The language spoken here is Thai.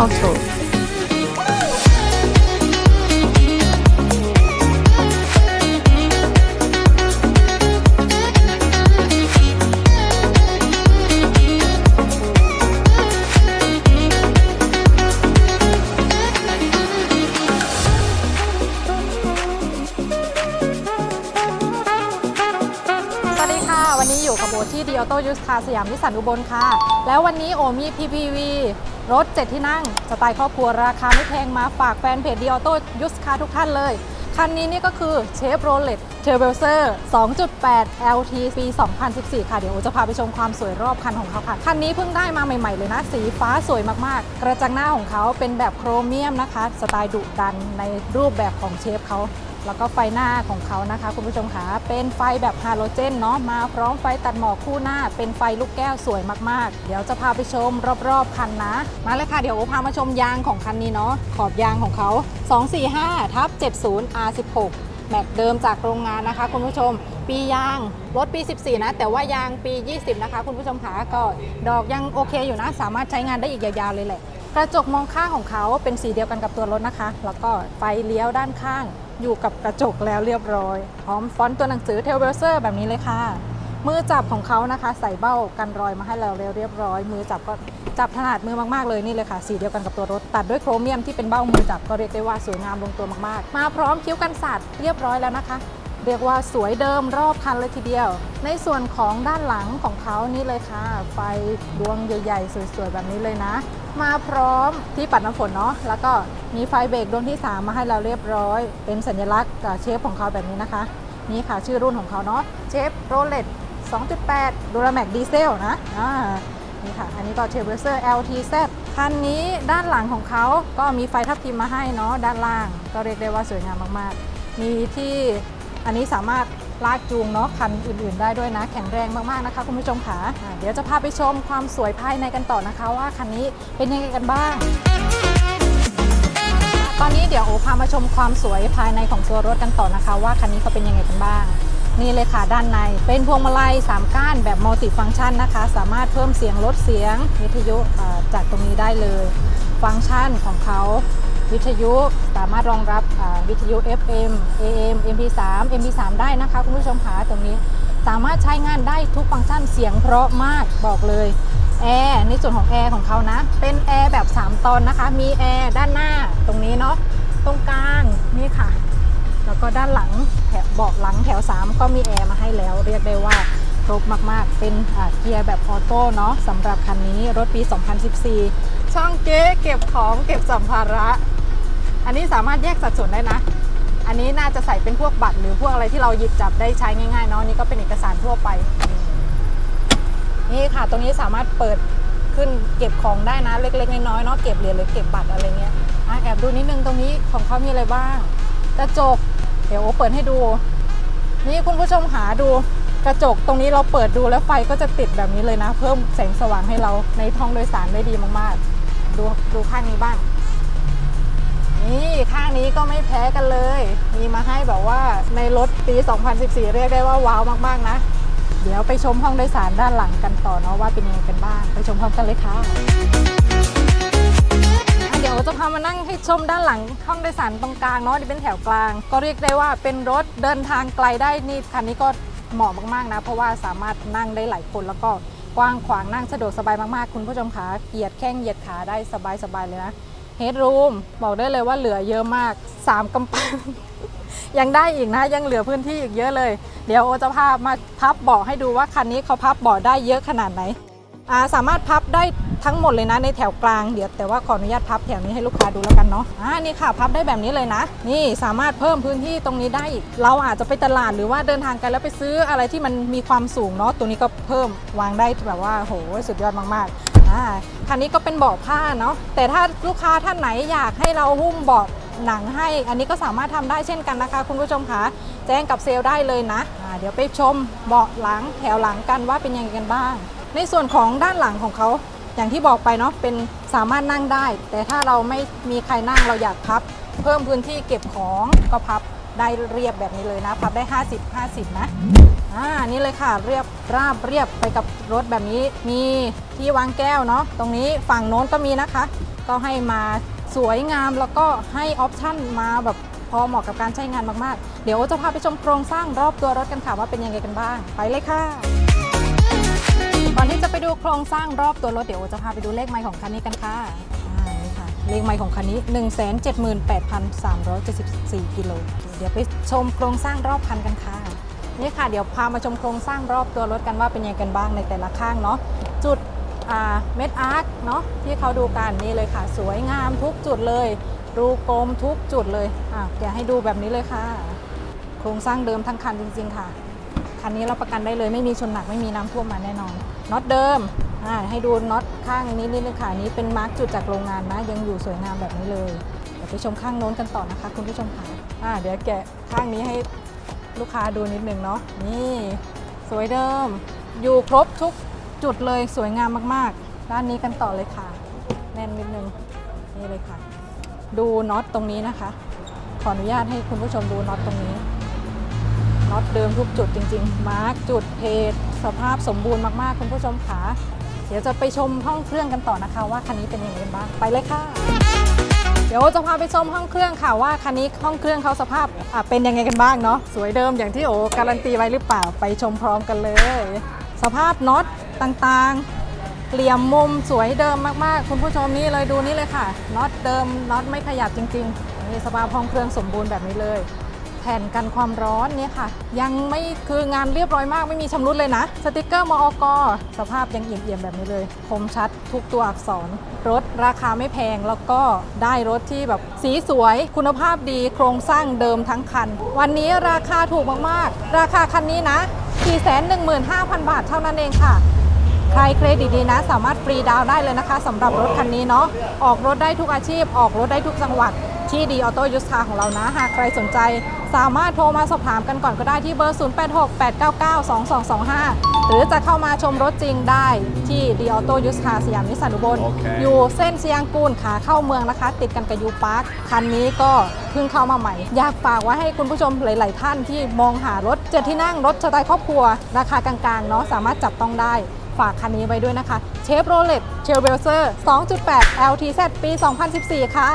অর্থ ที่ดีออโต้ยูสคาสยามนิสสันอุบลค่ะ แล้ววันนี้โอมี PPV รถ 7 ที่นั่งสไตล์ครอบครัวราคาไม่แพงมาฝากแฟนเพจดีออโต้ยูสคาทุกท่านเลย คันนี้นี่ก็คือเชฟโรเลตเทอร์เบลเซอร์2.8 LT ปี 2014 ค่ะ เดี๋ยวโอจะพาไปชมความสวยรอบคันของเขาค่ะ คันนี้เพิ่งได้มาใหม่ ๆ เลยนะ สีฟ้าสวยมากๆ กระจังหน้าของเขาเป็นแบบโครเมียมนะคะ สไตล์ดุดันในรูปแบบของเชฟเขา แล้วก็ไฟหน้าของเขานะคะ คุณผู้ชมคะเป็นไฟแบบฮาโลเจนเนาะมาพร้อมไฟตัดหมอกคู่หน้า เป็นไฟลูกแก้วสวยมากๆ เดี๋ยวจะพาไปชมรอบๆคันนะ มาเลยค่ะเดี๋ยวพามาชมยางของคันนี้เนาะขอบยางของเขา 245ทับ70 R16 แม็กเดิมจากโรงงานนะคะ คุณผู้ชม ปียางรถปี 14 นะ แต่ว่ายางปี 20 นะคะ คุณผู้ชมคะก็ดอกยังโอเคอยู่นะ สามารถใช้งานได้อีกยาวๆเลยแหละ กระจกมองข้างของเขาเป็นสีเดียวกันกับตัวรถนะคะ แล้วก็ไฟเลี้ยวด้านข้าง อยู่กับกระจกแล้วเรียบร้อย พร้อมฟอนต์ตัวหนังสือเทลเบลเซอร์แบบนี้เลยค่ะ มือจับของเขานะคะ ใส่เบ้ากันรอยมาให้เราเรียบร้อย มือจับก็จับถนัดมือมากๆเลยนี่เลยค่ะ สีเดียวกันกับตัวรถ ตัดด้วยโครเมียมที่เป็นเบ้ามือจับก็เรียกได้ว่าสวยงามลงตัวมากๆ มาพร้อมคิ้วกันสาดเรียบร้อยแล้วนะคะ เรียกว่าสวยเดิมรอบคันเลยทีเดียว ในส่วนของด้านหลังของเขานี่เลยค่ะ ไฟดวงใหญ่ๆ สวยๆ แบบนี้เลยนะ มาพร้อมที่ปัดน้ำฝนเนาะแล้วก็มีไฟเบรกดวงที่ 3 มาให้เราเรียบร้อย เป็นสัญลักษณ์กับเชฟของเขาแบบนี้นะคะ นี่ค่ะชื่อรุ่นของเขาเนาะเชฟโรเลต2.8 d u r a m a x Diesel นะอ่านี่ค่ะ อันนี้ก็เทเบอร์เซอร์ LTZ คันนี้ด้านหลังของเขาก็มีไฟทับทิมมาให้เนาะด้านล่าง ก็เรียกได้ว่าสวยงามมากๆ มีที่ อันนี้สามารถลากจูงเนาะคันอื่นๆ ได้ด้วยนะแข็งแรงมากๆนะคะคุณผู้ชมค่ะอ่าเดี๋ยวจะพาไปชมความสวยภายในกันต่อนะคะ ว่าคันนี้เป็นยังไงกันบ้าง ตอนนี้เดี๋ยวโอพามาชมความสวยภายในของตัวรถกันต่อนะคะ ว่าคันนี้เขาเป็นยังไงกันบ้าง นี่เลยค่ะด้านใน เป็นพวงมาลัย 3 ก้านแบบมัลติฟังก์ชันนะคะ สามารถเพิ่มเสียงลดเสียงวิทยุอ่าจากตรงนี้ได้เลย ฟังก์ชันของเขา วิทยุสามารถรองรับวิทยุ FM AM MP3 MP3 ได้นะคะคุณผู้ชมคะตรงนี้สามารถใช้งานได้ทุกฟังก์ชันเสียงเพราะมากบอกเลยแอร์ในส่วนของแอร์ของเขานะ เป็นแอร์แบบ 3 ตอนนะคะ มีแอร์ด้านหน้าตรงนี้เนาะตรงกลางนี่ค่ะ แล้วก็ด้านหลังแถวเบาะหลังแถว 3 ก็มีแอร์มาให้แล้ว เรียกได้ว่าครบมาก ๆ เป็นเกียร์แบบออโต้เนาะสำหรับคันนี้รถปี 2014 ช่องเก๊เก็บของเก็บสัมภาระ อันนี้สามารถแยกสัดส่วนได้นะ อันนี้น่าจะใส่เป็นพวกบัตรหรือพวกอะไรที่เราหยิบจับได้ใช้ง่ายๆเนาะนี่ก็เป็นเอกสารทั่วไป นี่ค่ะตรงนี้สามารถเปิดขึ้นเก็บของได้นะเล็กๆน้อยๆเนาะเก็บเหรียญหรือเก็บบัตรอะไรเงี้ยอะแอบดูนิดนึงตรงนี้ของเขามีอะไรบ้างกระจก เดี๋ยวโอเปิดให้ดู นี่คุณผู้ชมหาดูกระจกตรงนี้เราเปิดดูแล้วไฟก็จะติดแบบนี้เลยนะ เพิ่มแสงสว่างให้เราในท้องโดยสารได้ดีมากๆ ดูดูข้างนี้บ้าง นี่ข้างนี้ก็ไม่แพ้กันเลย มีมาให้แบบว่าในรถปี 2014 เรียกได้ว่าว้าวมากๆนะ เดี๋ยวไปชมห้องโดยสารด้านหลังกันต่อเนาะว่าเป็นยังไงกันบ้าง ไปชมพร้อมกันเลยค่ะ เดี๋ยวจะพามานั่งให้ชมด้านหลังห้องโดยสารตรงกลางเนาะนี่เป็นแถวกลาง ก็เรียกได้ว่าเป็นรถเดินทางไกลได้นี่คันนี้ก็เหมาะมากๆนะ เพราะว่าสามารถนั่งได้หลายคนแล้วก็กว้างขวางนั่งสะดวกสบายมากๆ คุณผู้ชมขาเหยียดแข้งเหยียดขาได้สบายๆเลยนะ เฮดรูมบอกได้เลยว่าเหลือเยอะมากสามกำปั้นยังได้อีกนะยังเหลือพื้นที่อีกเยอะเลย เดี๋ยวโอจะพามาพับเบาะให้ดูว่าคันนี้เขาพับเบาะได้เยอะขนาดไหนาสามารถพับได้ทั้งหมดเลยนะในแถวกลางเดี๋ยวแต่ว่าขออนุญาตพับแถวนี้ให้ลูกค้าดูแล้วกันเนาะอ่านี่ค่ะพับได้แบบนี้เลยนะ นี่สามารถเพิ่มพื้นที่ตรงนี้ได้อีกเราอาจจะไปตลาดหรือว่าเดินทางไกันแล้วไปซื้ออะไรที่มันมีความสูงเนาะตัวนี้ก็เพิ่มวางได้แบบว่าโหสุดยอดมากๆ อ่าคันนี้ก็เป็นเบาะผ้าเนาะแต่ถ้าลูกค้าท่านไหนอยากให้เราหุ้มเบาะหนังให้ อันนี้ก็สามารถทำได้เช่นกันนะคะ คุณผู้ชมคะแจ้งกับเซลล์ได้เลยนะอ่าเดี๋ยวไปชมเบาะหลังแถวหลังกันว่าเป็นยังไงกันบ้าง ในส่วนของด้านหลังของเขาอย่างที่บอกไปเนาะเป็นสามารถนั่งได้ แต่ถ้าเราไม่มีใครนั่งเราอยากพับ เพิ่มพื้นที่เก็บของก็พับ ได้เรียบแบบนี้เลยนะ พับได้ 50 50 นะ อ่า นี่เลยค่ะ เรียบราบเรียบไปกับรถแบบนี้ มีที่วางแก้วเนาะ ตรงนี้ฝั่งโน้นก็มีนะคะ ก็ให้มาสวยงามแล้วก็ให้ออปชั่นมาแบบพอเหมาะกับการใช้งานมาก ๆ เดี๋ยวจะพาไปชมโครงสร้างรอบตัวรถกันค่ะว่าเป็นยังไงกันบ้าง ไปเลยค่ะ ก่อนที่จะไปดูโครงสร้างรอบตัวรถเดี๋ยวจะพาไปดูเลขไมล์ของคันนี้กันค่ะอ่านี่ค่ะ เลขไมล์ของคันนี้ 178,374 กิโล เดี๋ยวไปชมโครงสร้างรอบคันกันค่ะ นี่ค่ะ เดี๋ยวพามาชมโครงสร้างรอบตัวรถกันว่าเป็นยังไงกันบ้างในแต่ละข้างเนาะ จุดเม็ดอาร์คเนาะที่เขาดูกันนี่เลยค่ะ สวยงามทุกจุดเลย รูกลมทุกจุดเลยอะเดี๋ยวให้ดูแบบนี้เลยค่ะ โครงสร้างเดิมทั้งคันจริง ๆ ค่ะ คันนี้เรับประกันได้เลยไม่มีชนหนักไม่มีน้ำท่วมมาแน่นอนน็อตเดิมอ่าให้ดูน็อต ข้างนี้นิดนึงค่ะนี้เป็นมาร์กจุดจากโรงงานนะยังอยู่สวยงามแบบนี้เลยเดี๋ยวไปชมข้างโน้นกันต่อนะคะ คุณผู้ชมค่ะอ่าเดี๋ยวแกะข้างนี้ให้ลูกค้าดูนิดนึงเนาะนี่สวยเดิม อยู่ครบทุกจุดเลยสวยงามมากๆ ด้านนี้กันต่อเลยค่ะ แน่นนิดนึงนี่เลยค่ะ ดูน็อตตรงนี้นะคะ ขออนุญาตให้คุณผู้ชมดูน็อตตรงนี้น็อตเดิมทุกจุดจริง ๆ มาร์กจุดเพจสภาพสมบูรณ์มากๆ คุณผู้ชมขา เดี๋ยวจะไปชมห้องเครื่องกันต่อนะคะว่าคันนี้เป็นยังไงบ้างไปเลยค่ะ เดี๋ยวจะพาไปชมห้องเครื่องค่ะว่าคันนี้ห้องเครื่องเขาสภาพเป็นยังไงกันบ้างเนาะสวยเดิมอย่างที่โอการันตีไว้หรือเปล่าไปชมพร้อมกันเลย สภาพน็อตต่างๆ เหลี่ยมมุมสวยเดิมมากๆ คุณผู้ชมนี่เลยดูนี่เลยค่ะน็อตเดิมน็อตไม่ขยับจริงๆนี่สภาพห้องเครื่องสมบูรณ์แบบนี้เลย แผ่นกันความร้อนเนี่ยค่ะ ยังไม่คืองานเรียบร้อยมากไม่มีชำรุดเลยนะ สติกเกอร์มอกสภาพยังเอี่ยมๆแบบนี้เลยคมชัดทุกตัวอักษร รถราคาไม่แพงแล้วก็ได้รถที่แบบสีสวยคุณภาพดีโครงสร้างเดิมทั้งคัน วันนี้ราคาถูกมากๆ ราคาคันนี้นะ 415,000 บาทเท่านั้นเองค่ะใครเครดิตดีนะ สามารถฟรีดาวได้เลยนะคะสำหรับรถคันนี้เนาะออกรถได้ทุกอาชีพ ออกรถได้ทุกจังหวัด ที่ดีออโต้ยูสคาของเรานะ หากใครสนใจ สามารถโทรมาสอบถามกันก่อนก็ได้ที่เบอร์ 0868992225 หรือจะเข้ามาชมรถจริงได้ที่ดีออโต้ยูสคาสยามนิสสันอุบลโอเคอยู่เส้นเชียงกูลขาเข้าเมืองนะคะ ติดกันกับยูพาร์คคันนี้ก็เพิ่งเข้ามาใหม่ อยากฝากไว้ให้คุณผู้ชมหลาย ๆ ท่านที่มองหารถเจ็ดที่นั่งรถสไตล์ครอบครัว ราคากลาง ๆ เนาะสามารถจับต้องได้ฝากคันนี้ไว้ด้วยนะคะเชฟโรเลตเชลเบลเซอร์ 2.8 LTZ ปี 2014 ค่ะ